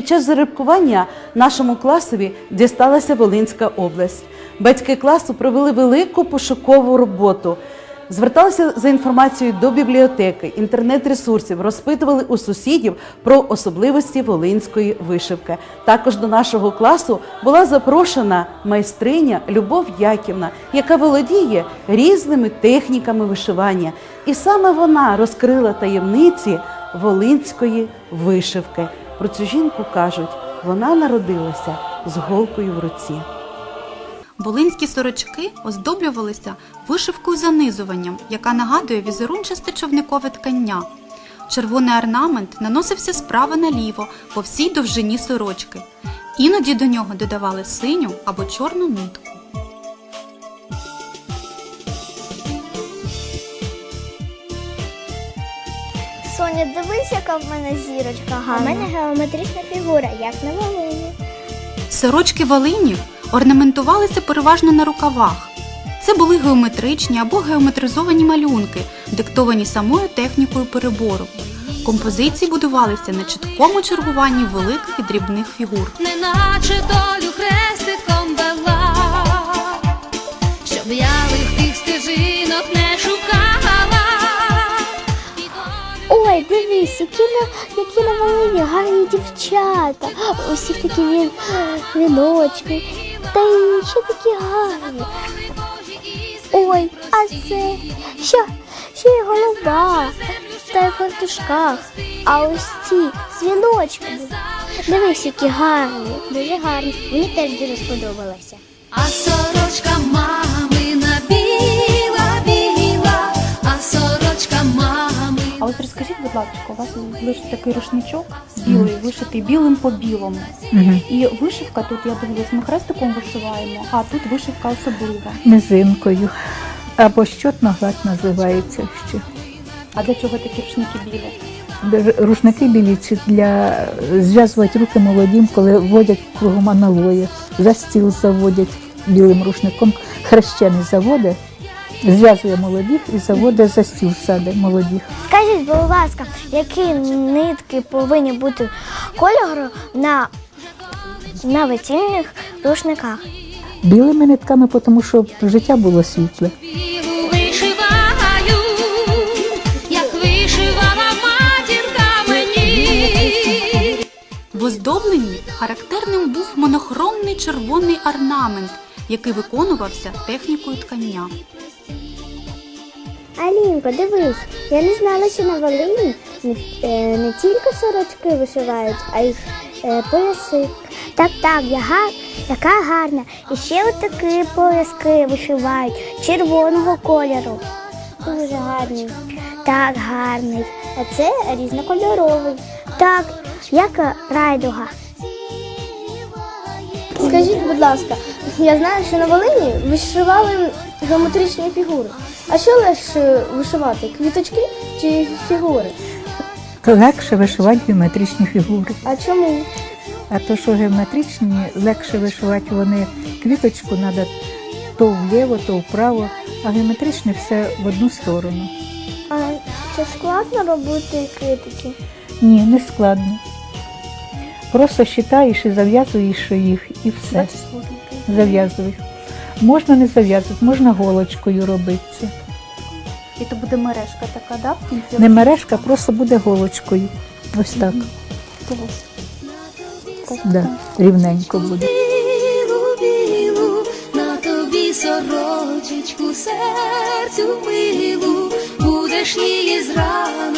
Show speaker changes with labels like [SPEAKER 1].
[SPEAKER 1] Під час зарибкування нашому класові дісталася Волинська область. Батьки класу провели велику пошукову роботу. Зверталися за інформацією до бібліотеки, інтернет-ресурсів, розпитували у сусідів про особливості волинської вишивки. Також до нашого класу була запрошена майстриня Любов Яківна, яка володіє різними техніками вишивання. І саме вона розкрила таємниці волинської вишивки. Про цю жінку кажуть, вона народилася з голкою в руці.
[SPEAKER 2] Волинські сорочки оздоблювалися вишивкою занизуванням, яка нагадує візерунчасте човникове ткання. Червоний орнамент наносився справа наліво по всій довжині сорочки. Іноді до нього додавали синю або чорну нитку.
[SPEAKER 3] Соня, дивись, яка в мене зірочка
[SPEAKER 4] У
[SPEAKER 3] гарна.
[SPEAKER 4] мене геометрична фігура, як на Волині.
[SPEAKER 2] Сорочки волинів орнаментувалися переважно на рукавах. Це були геометричні або геометризовані малюнки, диктовані самою технікою перебору. Композиції будувалися на чіткому чергуванні великих і дрібних фігур.
[SPEAKER 5] неначе долю
[SPEAKER 4] дивись, які на, які на Волині гарні дівчата. Усіх такі він, віночки. Та й ще такі гарні. Ой, а це що? Ще й голова. Та й в фартушках. А ось ці з віночками. Дивись, які гарні. Дуже гарні. Мені теж дуже сподобалося.
[SPEAKER 5] А сорочка мамина
[SPEAKER 6] от розкажіть, будь ласка, у вас лише такий рушничок білий, вишитий білим по білому. І вишивка тут, я дивлюсь, ми хрестиком вишиваємо, а тут вишивка особлива.
[SPEAKER 7] низинкою. Або щотна гладь називається ще.
[SPEAKER 6] А для чого такі рушники білі?
[SPEAKER 7] Де Рушники білі ці для зв'язувати руки молодім, коли водять кругом аналої. За стіл заводять білим рушником, хрещений заводить, зв'язує молодих і заводить за стіл саде молодих.
[SPEAKER 4] Скажіть, будь ласка, які нитки повинні бути кольору на, на весільних рушниках?
[SPEAKER 7] Білими нитками, тому що життя було світле.
[SPEAKER 5] Вишиваю, як вишивала матінка мені.
[SPEAKER 2] В оздобленні характерним був монохромний червоний орнамент, який виконувався технікою ткання.
[SPEAKER 4] Алінко, дивись, я не знала, що на Волині не, е, не тільки сорочки вишивають, а й е, пояси. Так, так, я гар, яка гарна. І ще отакі пояски вишивають червоного кольору. Дуже гарний. Так, гарний. А це різнокольоровий. Так, як райдуга.
[SPEAKER 3] Скажіть, будь ласка, я знаю, що на Волині вишивали геометричні фігури. А що легше вишивати? Квіточки чи фігури?
[SPEAKER 7] Легше вишивати геометричні фігури.
[SPEAKER 3] А чому?
[SPEAKER 7] А то, що геометричні, легше вишивати вони квіточку треба то вліво, то вправо, а геометричне все в одну сторону.
[SPEAKER 3] А чи складно робити квіточки?
[SPEAKER 7] Ні, не складно. Просто считаєш і зав'язуєш їх і все. Зав'язуєш. Можна не зав'язувати, можна голочкою робити це.
[SPEAKER 6] І то буде мережка така, да? в кінці?
[SPEAKER 7] Не мережка, просто буде голочкою. Ось так. Да, рівненько буде.
[SPEAKER 5] Білу, білу, на тобі сорочечку, серцю милу, будеш її зраночку